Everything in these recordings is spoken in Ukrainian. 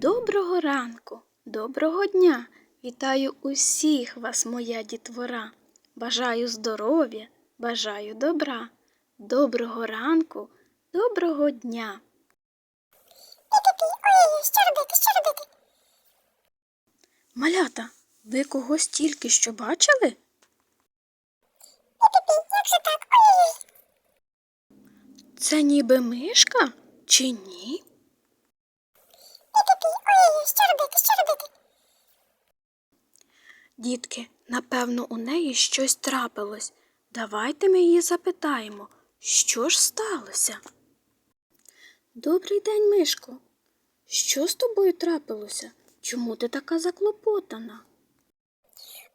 Доброго ранку, доброго дня! Вітаю усіх вас, моя дітвора. Бажаю здоров'я, бажаю добра. Доброго ранку, доброго дня. Ой, що робити, що робити? Малята, ви когось тільки що бачили? Пі-пі-пі, як же так? Ой-ой-ой. Це ніби мишка чи ні? Пі-пі-пі, ой-ой-ой, що робити, що робити? Дітки, напевно, у неї щось трапилось. Давайте ми її запитаємо, що ж сталося? Добрий день, Мишко. Що з тобою трапилося? Чому ти така заклопотана?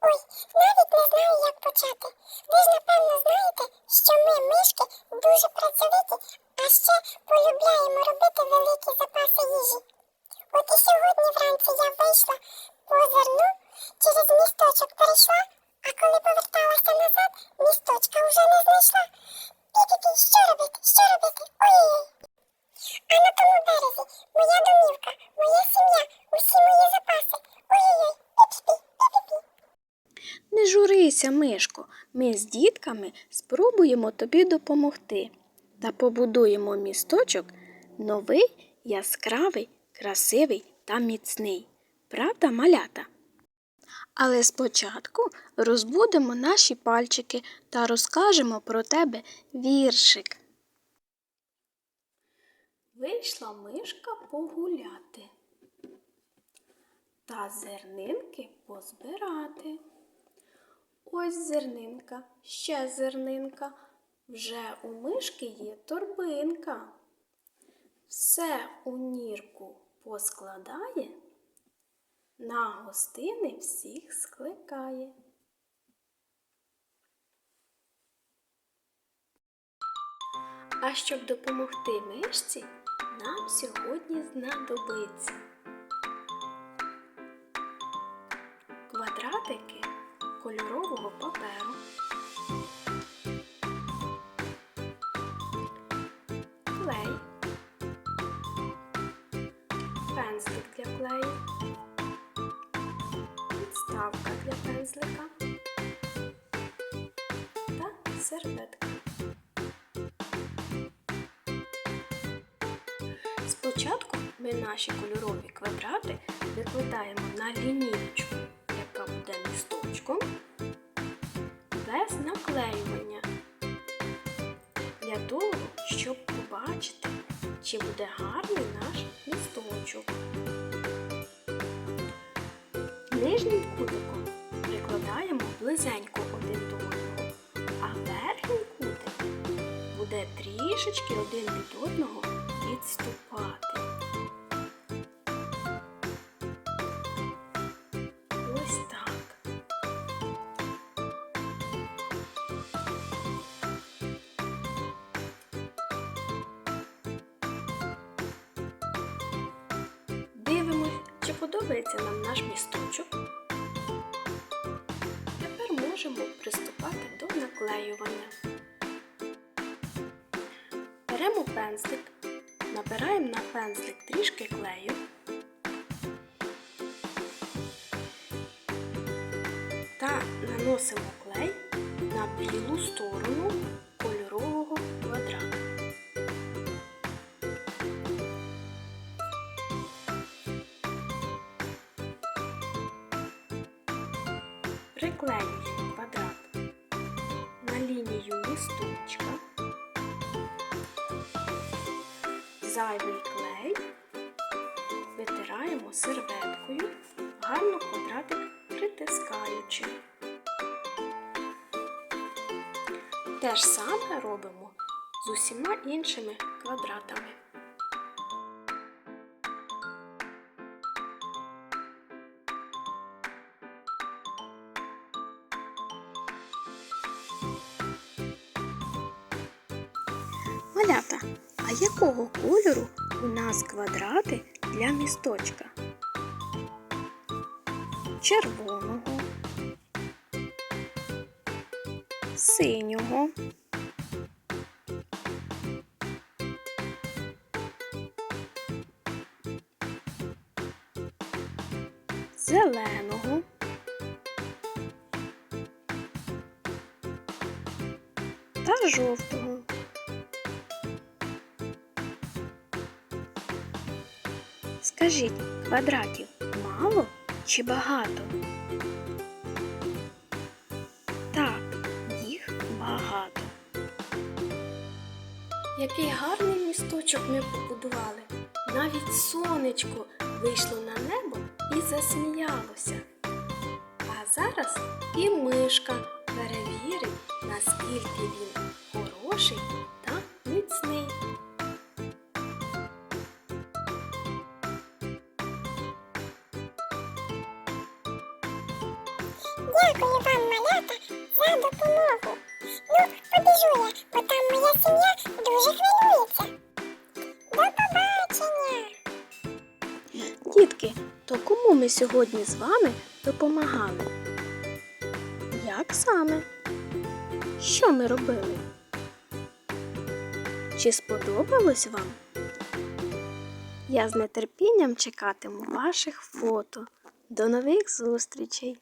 Ой, навіть не знаю, як почати. Ви ж, напевно, знаєте, що ми, мишки, дуже працьовиті, а ще полюбляємо робити великі запаси їжі. От і сьогодні вранці я вийшла по через місточок перейшла, а коли поверталася назад, місточка вже не знайшла. Пі-пі-пі, що робити, що робити? Ой-ой-ой. А на тому березі моя домівка, моя сім'я, усі мої запаси. Ой-ой-ой, пі-пі-пі, пі-пі-пі. Не журися, Мишко. Ми з дітками спробуємо тобі допомогти та побудуємо місточок новий, яскравий, красивий та міцний. Правда, малята? Але спочатку розбудемо наші пальчики та розкажемо про тебе віршик. Вийшла мишка погуляти та зернинки позбирати. Ось зернинка, ще зернинка, вже у мишки є торбинка. Все у нірку поскладає, на гостини всіх скликає. А щоб допомогти мишці, нам сьогодні знадобиться для та серветка. Спочатку ми наші кольорові квадрати викладаємо на лінійку, яка буде місточком, без наклеювання. Для того, щоб побачити, чи буде гарний наш місточок. Нижнім кутиком прикладаємо близенько один до одного, а верхній кутик буде трішечки один від одного відступати. Ось так. Дивимось, чи подобається нам наш місточок. Можемо приступати до наклеювання. Беремо пензлик, набираємо на пензлик трішки клею. Та наносимо клей на білу сторону Приклеюємо квадрат на лінію місточка. Зайвий клей витираємо серветкою, гарно квадратик притискаючи. Те ж саме робимо з усіма іншими квадратами. Малята, а якого кольору у нас квадрати для місточка? Червоного, синього, зеленого, та жовтого. Скажіть, квадратів мало чи багато? Так, їх багато. Який гарний місточок ми побудували. Навіть сонечко вийшло на небо і засміялося. А зараз і мишка перевірить, наскільки він хороший та міцний. Дякую вам, малята, за допомогу. Ну, побіжу я, бо там моя сім'я дуже хвилюється. До побачення. Дітки, то кому ми сьогодні з вами допомагали? Як саме? Що ми робили? Чи сподобалось вам? Я з нетерпінням чекатиму ваших фото. До нових зустрічей!